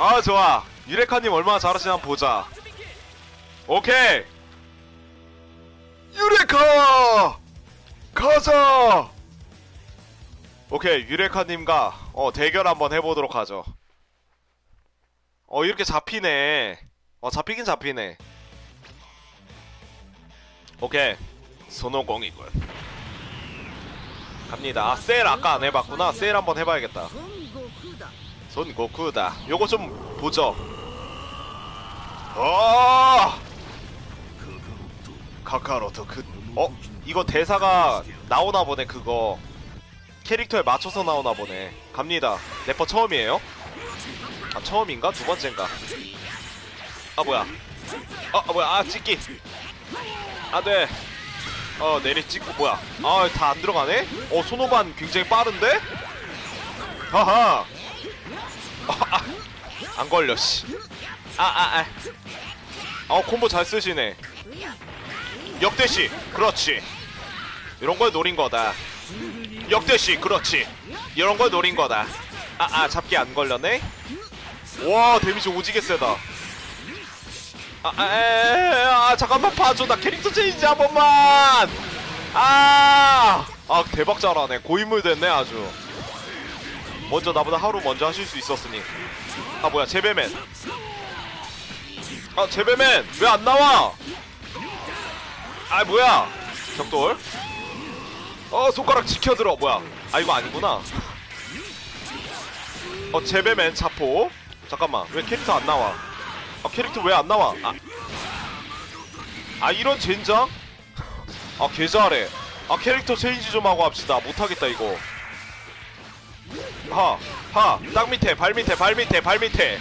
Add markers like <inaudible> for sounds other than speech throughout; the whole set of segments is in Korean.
아 좋아. 유레카님 얼마나 잘하시나 보자. 오케이. 유레카! 가자! 오케이 유레카님과 어 대결 한번 해보도록 하죠. 어 이렇게 잡히네. 어 잡히긴 잡히네. 오케이. 손오공이군. 갑니다. 아, 셀 아까 안 해봤구나. 셀 한번 해봐야겠다. 손 고쿠다 요거 좀 보죠 어 카카로토 그 어? 이거 대사가 나오나 보네 그거 캐릭터에 맞춰서 나오나 보네 갑니다 래퍼 처음이에요? 아 처음인가? 두 번째인가? 아 뭐야 어 아, 뭐야 아 찍기 안돼 어 내리 찍고 뭐야 아 다 안 들어가네? 어 손오반 굉장히 빠른데? 하하 아, 안 걸려 씨. 아, 아, 아. 어, 콤보 잘 쓰시네. 역대시, 그렇지. 이런 걸 노린 거다. 역대시, 그렇지. 이런 걸 노린 거다. 아, 아, 잡기 안 걸렸네. 와, 데미지 오지게 세다. 아, 아, 에, 아, 잠깐만 봐줘. 나 캐릭터 체인지 한 번만. 아, 아, 대박 잘하네. 고인물 됐네, 아주. 먼저 나보다 하루 먼저 하실 수 있었으니. 아 뭐야 제베맨. 아 제베맨 왜 안 나와? 아 뭐야? 격돌? 어 손가락 지켜들어. 뭐야? 아 이거 아니구나. 어 제베맨 자포. 잠깐만 왜 캐릭터 안 나와? 아 캐릭터 왜 안 나와? 아, 아 이런 젠장? 아 개잘해. 아 캐릭터 체인지 좀 하고 합시다. 못하겠다 이거 하, 하, 땅 밑에, 발 밑에, 발 밑에, 발 밑에,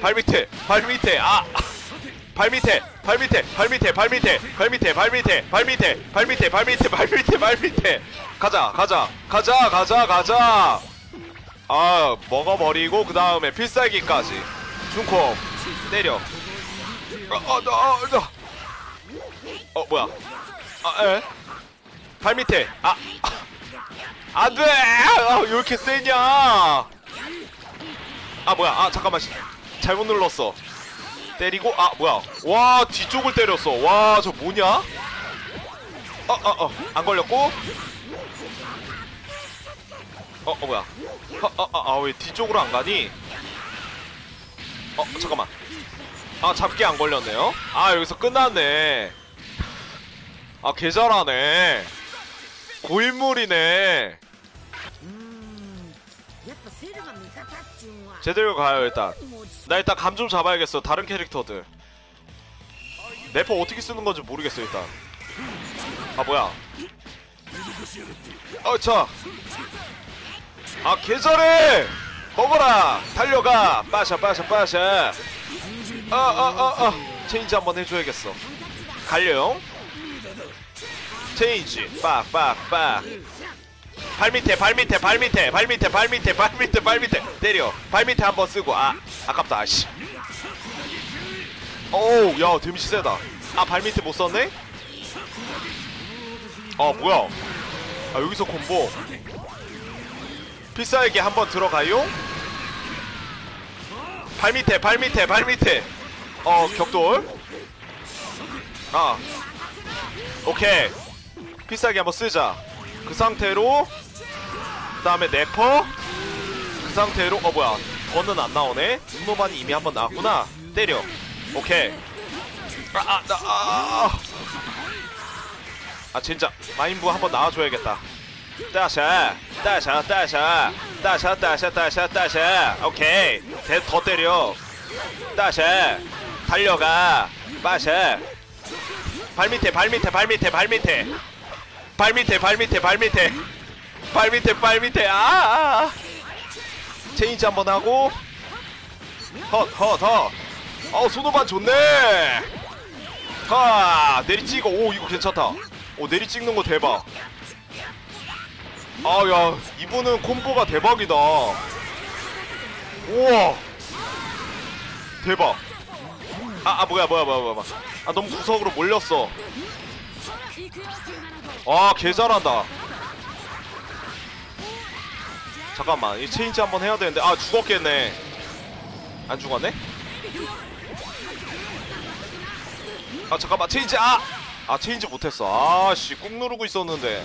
발 밑에, 발 밑에, 아, 발 밑에, 발 밑에, 발 밑에, 발 밑에, 발 밑에, 발 밑에, 발 밑에, 발 밑에, 발 밑에, 발 밑에, 발 밑에, 가자, 가자, 가자, 가자, 가자. 아, 먹어버리고 그 다음에 필살기까지. 중콩 때려. 어, 어, 어, 어, 어, 뭐야? 아, 에? 발 밑에, 아. 안돼! 아, 왜 이렇게 세냐? 아 뭐야? 아 잠깐만 씨. 잘못 눌렀어. 때리고 아 뭐야? 와 뒤쪽을 때렸어. 와 저 뭐냐? 어어어안 걸렸고? 어, 어 뭐야? 어어어왜 뒤쪽으로 안 가니? 어 잠깐만. 아 잡기 안 걸렸네요. 아 여기서 끝났네. 아 개잘하네. 고인물이네. 제대로 가요 일단. 나 일단 감 좀 잡아야겠어 다른 캐릭터들. 내퍼 어떻게 쓰는 건지 모르겠어 일단. 아 뭐야? 어차 아 계절해 먹어라! 달려가! 빠샤 빠샤 빠샤. 아 아 아아 체인지 한번 해줘야겠어. 갈려용? 체인지. 빡빡빡. 발 밑에 발 밑에 발 밑에 발 밑에 발 밑에 발 밑에 발 밑에. 때려. 발 밑에 한 번 쓰고. 아 아깝다 씨. 오우 야 데미지 세다. 아 발 밑에 못 썼네? 아 뭐야? 아 여기서 콤보. 필살기 한 번 들어가요? 발 밑에 발 밑에 발 밑에. 어 격돌. 아. 오케이. 필살기 한번 쓰자. 그 상태로 그 다음에 네퍼? 그 상태로 어 뭐야. 더는 안 나오네. 분노반이 이미 한번 나왔구나. 때려. 오케이. 아아아 아, 아, 아. 아 진짜. 마인부 한번 나와줘야겠다. 따샤 따샤 따샤 따샤 따샤 따샤 따샤. 오케이. 대, 더 때려. 따샤 달려가. 빠샤. 발 밑에 발 밑에 발 밑에 발 밑에. 발 밑에 발 밑에 발 밑에 발 밑에 발 밑에. 아, 아, 아. 체인지 한번 하고. 헛헛헛. 어우 손오반 좋네. 하 내리 찍어 오 이거 괜찮다. 오 내리 찍는 거 대박. 아야 이분은 콤보가 대박이다. 우와. 대박. 아, 아 뭐야 뭐야 뭐야 뭐야. 아 너무 구석으로 몰렸어. 아 개잘한다 잠깐만 이 체인지 한번 해야 되는데 아 죽었겠네 안 죽었네? 아 잠깐만 체인지 아! 아 체인지 못했어 아씨 꾹 누르고 있었는데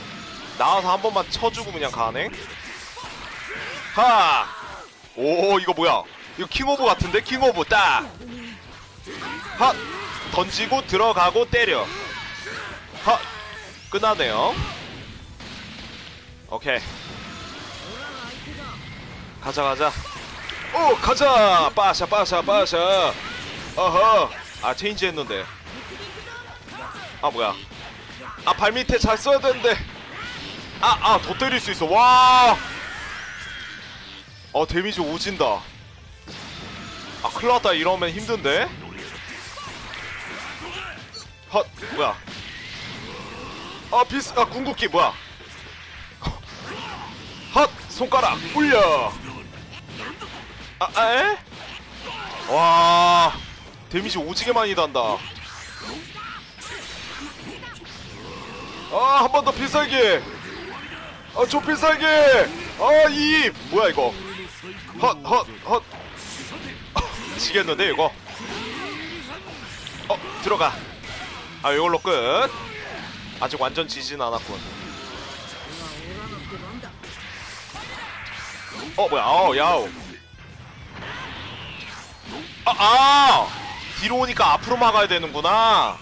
나와서 한 번만 쳐주고 그냥 가네 하! 오 이거 뭐야 이거 킹오브 같은데 킹오브 딱! 하! 던지고 들어가고 때려 하! 끝나네요 오케이 가자 가자. 오 가자. 빠샤 빠샤 빠샤. 어허. 아 체인지 했는데. 아 뭐야. 아 발밑에 잘 써야 되는데. 아 아 더 때릴 수 있어. 와어 데미지 오진다. 아 큰일났다. 이러면 힘든데? 헛 뭐야. 아 비스 아 궁극기 뭐야. 헛 손가락 올려 아 에? 와 데미지 오지게 많이 단다. 아 한 번 더 필살기. 아 저 필살기. 아 이 뭐야 이거? 헛 헛 헛. 지겠는데 <laughs> 이거? 어 들어가. 아 이걸로 끝. 아직 완전 지진 않았군. 어 뭐야 어 야오 아, 아! 뒤로 오니까 앞으로 막아야 되는구나.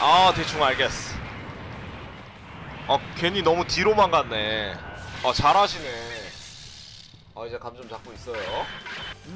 아 대충 알겠어. 어 괜히 너무 뒤로만 갔네. 어 잘하시네. 어 이제 감 좀 잡고 있어요. う